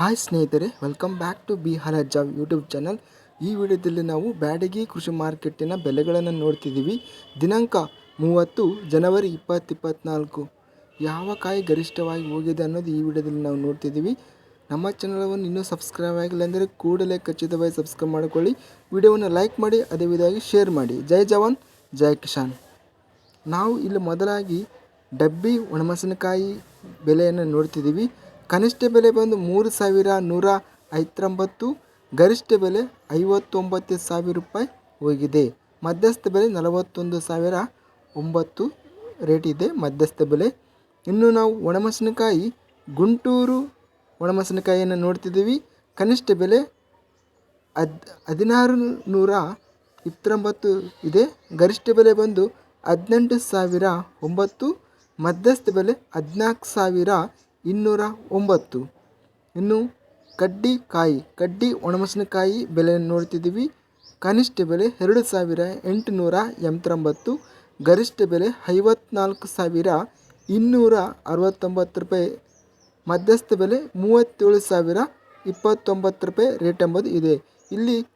Hi ಸ್ನೇಹಿತರೆ welcome back to B job YouTube channel ಈ ವಿಡಿಯೋದಲ್ಲಿ ನಾವು ಬ್ಯಾಡಗಿ ಕೃಷಿ ಮಾರ್ಕೆಟಿನ ಬೆಲೆಗಳನ್ನು ನೋಡ್ತಿದ್ದೀವಿ. ದಿನಾಂಕ ಮೂವತ್ತು, ಜನವರಿ ಇಪ್ಪತ್ತು ಇಪ್ಪತ್ತ್ನಾಲ್ಕು ಯಾವ ಕಾಯಿ ಗರಿಷ್ಠವಾಗಿ ಹೋಗಿದೆ ಅನ್ನೋದು ಈ ವಿಡಿಯೋದಲ್ಲಿ ನಾವು ನೋಡ್ತಿದ್ದೀವಿ. ನಮ್ಮ ಚಾನಲವನ್ನು ಇನ್ನೂ ಸಬ್ಸ್ಕ್ರೈಬ್ ಆಗಿಲ್ಲ ಅಂದರೆ ಕೂಡಲೇ ಖಚಿತವಾಗಿ ಸಬ್ಸ್ಕ್ರೈಬ್ ಮಾಡಿಕೊಳ್ಳಿ. ವಿಡಿಯೋವನ್ನು ಲೈಕ್ ಮಾಡಿ, ಅದೇ ವಿಧವಾಗಿ ಶೇರ್ ಮಾಡಿ. ಜೈ ಜವಾನ್, ಜೈ ಕಿಶಾನ್ ನಾವು ಇಲ್ಲಿ ಮೊದಲಾಗಿ ಡಬ್ಬಿ, ಒಣಮೆಣಸಿನಕಾಯಿ ಬೆಲೆಯನ್ನು ನೋಡ್ತಿದ್ದೀವಿ. ಕನಿಷ್ಠ ಬೆಲೆ ಬಂದು ಮೂರು ಸಾವಿರ ನೂರ ಐವತ್ತೊಂಬತ್ತು, ಗರಿಷ್ಠ ಬೆಲೆ ಐವತ್ತೊಂಬತ್ತು ಸಾವಿರ ರೂಪಾಯಿ ಹೋಗಿದೆ. ಮಧ್ಯಸ್ಥ ಬೆಲೆ ನಲವತ್ತೊಂದು ಸಾವಿರ ಒಂಬತ್ತು ರೇಟ್ ಇದೆ. ಮಧ್ಯಸ್ಥ ಬೆಲೆ. ಇನ್ನು ನಾವು ಒಣಮೆಣಸಿನಕಾಯಿ, ಗುಂಟೂರು ಒಣಮೆಣಸಿನಕಾಯಿಯನ್ನು ನೋಡ್ತಿದ್ದೀವಿ. ಕನಿಷ್ಠ ಬೆಲೆ ಹದ್, ಹದಿನಾರು ನೂರ ಇಪ್ಪತ್ತೊಂಬತ್ತು ಇದೆ. ಗರಿಷ್ಠ ಬೆಲೆ ಬಂದು ಹದಿನೆಂಟು ಸಾವಿರ ಒಂಬತ್ತು, ಮಧ್ಯಸ್ಥ ಬೆಲೆ ಹದಿನಾಲ್ಕು ಸಾವಿರ ಇನ್ನೂರ ಒಂಬತ್ತು ಇನ್ನು ಕಡ್ಡಿ ಕಾಯಿ, ಕಡ್ಡಿ ಒಣಮೆಣಸಿನಕಾಯಿ ಬೆಲೆಯನ್ನು ನೋಡ್ತಿದ್ದೀವಿ. ಕನಿಷ್ಠ ಬೆಲೆ ಎರಡು ಸಾವಿರ ಎಂಟುನೂರ ಎಂಬತ್ತೊಂಬತ್ತು. ಗರಿಷ್ಠ ಬೆಲೆ ಐವತ್ನಾಲ್ಕು ಸಾವಿರ ಇನ್ನೂರ ಅರವತ್ತೊಂಬತ್ತು ರೂಪಾಯಿ. ಮಧ್ಯಸ್ಥ ಬೆಲೆ ಮೂವತ್ತೇಳು ಸಾವಿರ ಇಪ್ಪತ್ತೊಂಬತ್ತು ರೂಪಾಯಿ ರೇಟ್ ಎಂಬುದು ಇದೆ. ಇಲ್ಲಿ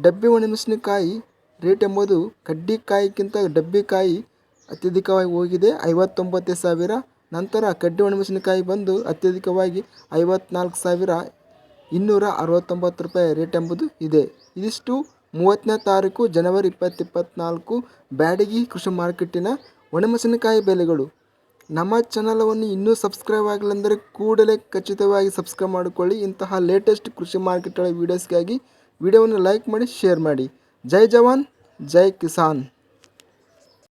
ಡಬ್ಬಿ ಒಣಮೆಣಸಿನಕಾಯಿ ರೇಟ್ ಎಂಬುದು ಕಡ್ಡಿಕಾಯಿಗಿಂತ ಡಬ್ಬಿಕಾಯಿ ಅತ್ಯಧಿಕವಾಗಿ ಹೋಗಿದೆ. ಐವತ್ತೊಂಬತ್ತು ಸಾವಿರ. ನಂತರ ಕಡ್ಡಿ ಒಣಮೆಣಸಿನಕಾಯಿ ಬಂದು ಅತ್ಯಧಿಕವಾಗಿ ಐವತ್ನಾಲ್ಕು ಸಾವಿರ ಇನ್ನೂರ ಅರವತ್ತೊಂಬತ್ತು ರೂಪಾಯಿ ರೇಟ್ ಎಂಬುದು ಇದೆ. ಇದಿಷ್ಟು ಮೂವತ್ತನೇ ತಾರೀಕು ಜನವರಿ ಇಪ್ಪತ್ತು ಇಪ್ಪತ್ತ್ನಾಲ್ಕು ಬ್ಯಾಡಗಿ ಕೃಷಿ ಮಾರ್ಕೆಟಿನ ಒಣಮೆಣಸಿನಕಾಯಿ ಬೆಲೆಗಳು. ನಮ್ಮ ಚಾನಲವನ್ನು ಇನ್ನೂ ಸಬ್ಸ್ಕ್ರೈಬ್ ಆಗಿಲ್ಲ ಅಂದರೆ ಕೂಡಲೇ ಖಚಿತವಾಗಿ ಸಬ್ಸ್ಕ್ರೈಬ್ ಮಾಡಿಕೊಳ್ಳಿ. ಇಂತಹ ಲೇಟೆಸ್ಟ್ ಕೃಷಿ ಮಾರ್ಕೆಟ್ಗಳ ವೀಡಿಯೋಸ್ಗಾಗಿ ವಿಡಿಯೋವನ್ನು ಲೈಕ್ ಮಾಡಿ ಶೇರ್ ಮಾಡಿ. ಜೈ ಜವಾನ್, ಜೈ ಕಿಸಾನ್.